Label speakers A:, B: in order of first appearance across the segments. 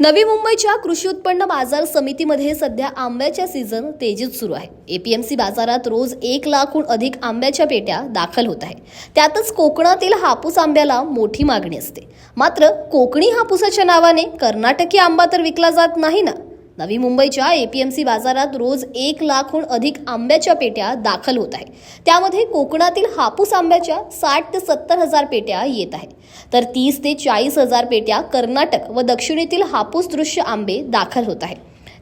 A: नवी मुंबईच्या कृषी उत्पन्न बाजार समितीमध्ये सध्या आंब्याच्या सीझन तेजीत सुरू आहे. एपीएमसी बाजारात रोज एक लाखहून अधिक आंब्याच्या पेट्या दाखल होत आहे त्यातच कोकणातील हापूस आंब्याला मोठी मागणी असते. मात्र कोकणी हापूसाच्या नावाने कर्नाटकी आंबा तर विकला जात नाही ना? नवी मुंबईच्या एपीएमसी बाजारात रोज एक लाखहून अधिक आंब्याच्या पेट्या दाखल होत आहे त्यामध्ये कोकणातील हापूस आंब्याच्या साठ ते सत्तर हजार पेट्या येत आहे तर तीस ते चाळीस हजार पेट्या कर्नाटक व दक्षिणेतील हापूस दृश्य आंबे दाखल होत आहे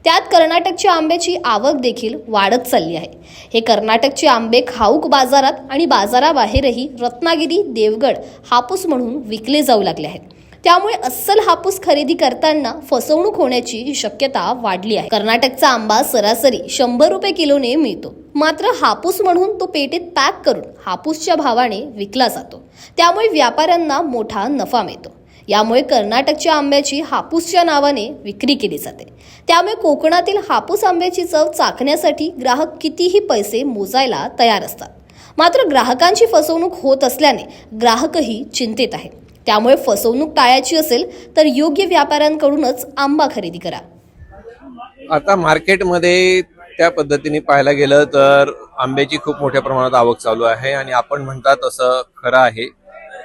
A: त्यात कर्नाटकच्या आंब्याची आवक देखील वाढत चालली आहे. हे कर्नाटकचे आंबे खाऊक बाजारात आणि बाजाराबाहेरही रत्नागिरी देवगड हापूस म्हणून विकले जाऊ लागले आहेत. त्यामुळे अस्सल हापूस खरेदी करताना फसवणूक होण्याची शक्यता वाढली आहे. कर्नाटकचा आंबा सरासरी शंभर रुपये किलोने मिळतो. मात्र हापूस म्हणून तो पेटीत पॅक करून हापूसच्या भावाने विकला जातो. त्यामुळे व्यापाऱ्यांना मोठा नफा मिळतो. यामुळे कर्नाटकच्या आंब्याची हापूसच्या नावाने विक्री केली जाते. त्यामुळे कोकणातील हापूस आंब्याची चव चाखण्यासाठी ग्राहक कितीही पैसे मोजायला तयार असतात. मात्र ग्राहकांची फसवणूक होत असल्याने ग्राहकही चिंतेत आहेत. त्यामुळे फसवणूक टाळायची असेल तर योग्य व्यापाऱ्यांकडूनच आंबा खरेदी करा.
B: आता मार्केटमध्ये त्या पद्धतीने पाहायला गेलं तर आंब्याची खूप मोठ्या प्रमाणात आवक चालू आहे आणि आपण म्हणतात तसं खरं आहे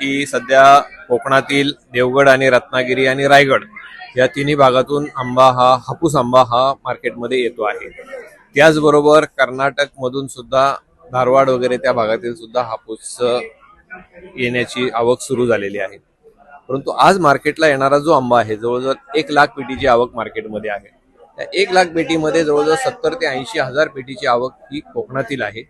B: की सध्या कोकणातील देवगड आणि रत्नागिरी आणि रायगड या तिन्ही भागातून आंबा हा हापूस आंबा हा मार्केटमध्ये येतो आहे. त्याचबरोबर कर्नाटकमधून सुद्धा धारवाड वगैरे त्या भागातील सुद्धा हापूस येण्याची आवक सुरू झालेली आहे. परंतु आज मार्केटला येणारा जो आंबा आहे जवळजवळ एक लाख पेटीची आवक मार्केटमध्ये आहे. त्या एक लाख पेटीमध्ये जवळजवळ सत्तर ते ऐंशी हजार पेटीची आवक ही कोकणातील आहे.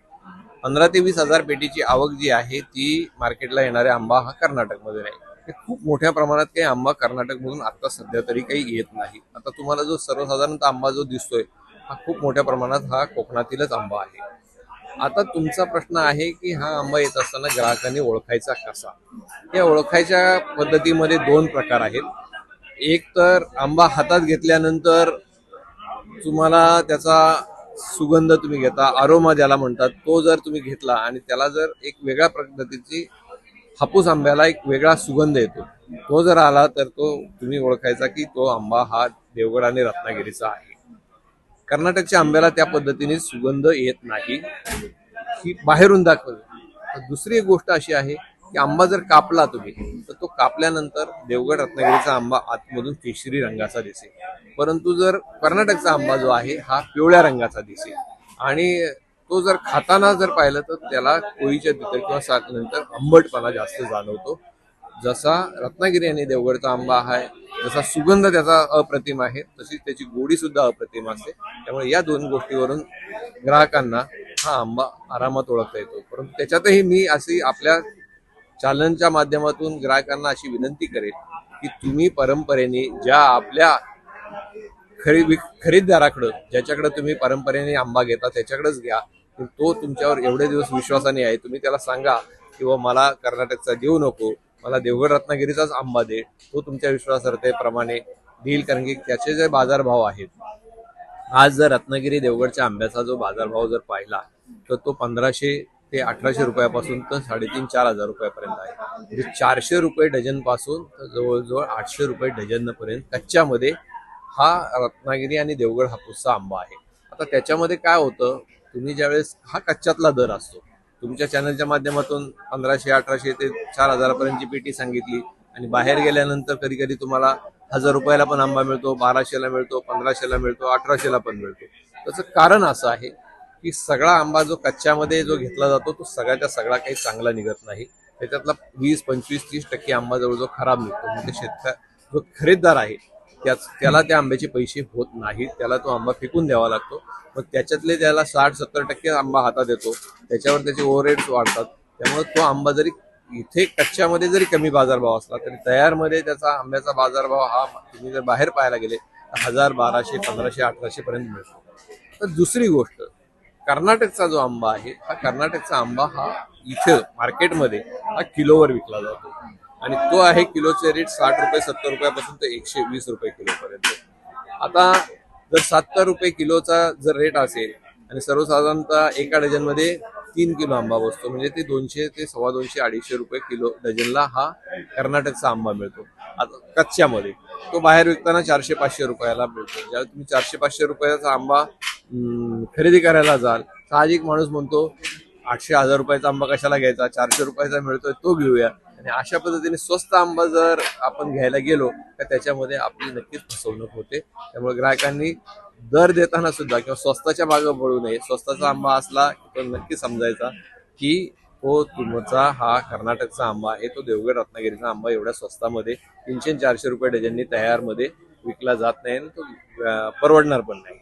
B: पंधरा ते वीस हजार पेटीची आवक जी आहे ती मार्केटला येणारा आंबा हा कर्नाटकमध्ये नाही. खूप मोठ्या प्रमाणात काही आंबा कर्नाटकमधून आता सध्या तरी काही येत नाही. आता तुम्हाला जो सर्वसाधारणतः आंबा जो दिसतोय हा खूप मोठ्या प्रमाणात हा कोकणातीलच आंबा आहे. आता तुमचा प्रश्न आहे की हा आंबा येत असताना ग्राहकांनी ओळखायचा कसा? या ओळखायच्या पद्धतीमध्ये दोन प्रकार आहेत. एक तर आंबा हातात घेतल्यानंतर तुम्हाला त्याचा सुगंध तुम्ही घेता अरोमा ज्याला म्हणतात तो जर तुम्ही घेतला आणि त्याला जर एक वेगळ्या पद्धतीची हापूस आंब्याला एक वेगळा सुगंध येतो तो जर आला तर तो तुम्ही ओळखायचा की तो आंबा हा देवगड आणि रत्नागिरीचा आहे. कर्नाटकच्या आंब्याला त्या पद्धतीने सुगंध येत नाही. ही बाहेरून दाखवली. दुसरी एक गोष्ट अशी आहे की आंबा जर कापला तुम्ही तर तो कापल्यानंतर देवगड रत्नागिरीचा आंबा आतमधून केशरी रंगाचा दिसेल. परंतु जर कर्नाटकचा आंबा जो आहे हा पिवळ्या रंगाचा दिसेल. आणि तो जर खाताना जर पाहिलं तर त्याला कोळीच्या तिथं किंवा साखनंतर आंबटपणा जास्त जाणवतो. जसा रत्नागिरी आणि देवगडचा आंबा आहे जसा सुगंध त्याचा अप्रतिम आहे तशीच त्याची गोडी सुद्धा अप्रतिम असते. त्यामुळे या दोन गोष्टीवरून ग्राहकांना हा आंबा आरामात ओळखता येतो. परंतु त्याच्यातही मी अशी आपल्या चॅनलच्या माध्यमातून ग्राहकांना अशी विनंती करेन की तुम्ही परंपरेने ज्या आपल्या खरेदी खरेदीदाराकडं ज्याच्याकडे तुम्ही परंपरेने आंबा घेता त्याच्याकडेच घ्या. तो तुमच्यावर एवढे दिवस विश्वासाने आहे तुम्ही त्याला सांगा किंवा हो, मला कर्नाटकचा देऊ नको मला देवगड रत्नागिरीचाच आंबा दे. तो तुमच्या विश्वासार्हतेप्रमाणे देईल कारण की त्याचे जे बाजारभाव आहेत आज जर रत्नागिरी देवगडच्या आंब्याचा जो बाजारभाव जर पाहिला तर तो पंधराशे ते अठराशे रुपयापासून तर साडेतीन चार हजार रुपयापर्यंत आहे. म्हणजे चारशे रुपये डझनपासून तर जवळजवळ आठशे रुपये डझनपर्यंत कच्च्यामध्ये हा रत्नागिरी आणि देवगड हापूसचा आंबा आहे. आता त्याच्यामध्ये काय होतं तुम्ही ज्यावेळेस हा कच्च्यातला दर असतो तुमच्या चॅनलच्या माध्यमातून पंधराशे अठराशे ते चार हजारापर्यंतची पेटी सांगितली. आणि बाहेर गेल्यानंतर कधी कधी तुम्हाला हजार रुपयाला पण आंबा मिळतो बाराशेला मिळतो पंधराशेला मिळतो अठराशेला पण मिळतो. त्याचं कारण असं आहे की सगळा आंबा जो कच्च्यामध्ये जो घेतला जातो तो सगळ्याचा सगळा काही चांगला निघत नाही. त्याच्यातला वीस पंचवीस तीस टक्के आंबा जवळजवळ खराब निघतो. म्हणजे शेतकरी जो खरेदीदार आहे त्याच त्याला त्या आंब्याचे पैसे होत नाहीत. त्याला तो आंबा फेकून द्यावा लागतो. मग त्याच्यातले त्याला साठ सत्तर टक्के आंबा हातात येतो. त्याच्यावर त्याचे ओव्हरहेड्स वाढतात. त्यामुळे तो आंबा जरी इथे कच्च्यामध्ये जरी कमी बाजारभाव असला तरी तयारमध्ये त्याचा आंब्याचा बाजारभाव हा तुम्ही जर बाहेर पाहायला गेले तर हजार बाराशे पंधराशे अठराशे पर्यंत मिळतो. तर दुसरी गोष्ट कर्नाटकचा जो आंबा आहे हा कर्नाटकचा आंबा हा इथं मार्केटमध्ये हा किलोवर विकला जातो. आणि तो आहे किलोचे रेट साठ रुपये सत्तर रुपयापासून ते एकशे वीस रुपये किलोपर्यंत. आता जर सत्तर रुपये किलोचा जर रेट असेल आणि सर्वसाधारणतः एका डझनमध्ये तीन किलो आंबा बसतो म्हणजे ते दोनशे ते सव्वा दोनशे अडीचशे रुपये किलो डझनला हा कर्नाटकचा आंबा मिळतो. आता कच्च्यामध्ये तो बाहेर विकताना चारशे पाचशे रुपयाला मिळतो. ज्यावेळी तुम्ही चारशे पाचशे रुपयाचा आंबा खरेदी करायला जाल साहजिक माणूस म्हणतो आठशे हजार रुपयाचा आंबा कशाला घ्यायचा? चारशे रुपयाचा मिळतोय तो घेऊया. आणि अशा पद्धतीने स्वस्त आंबा जर आपण घ्यायला गेलो तर त्याच्यामध्ये आपली नक्कीच फसवणूक होते. त्यामुळे ग्राहकांनी दर देताना सुद्धा किंवा स्वस्ताच्या मागं पडू नये. स्वस्ताचा आंबा असला की तो नक्की समजायचा की तो तुमचा हा कर्नाटकचा आंबा आहे तो देवगड रत्नागिरीचा आंबा एवढ्या स्वस्तामध्ये तीनशे चारशे रुपये डझननी तयारमध्ये विकला जात नाही आणि तो परवडणार पण नाही.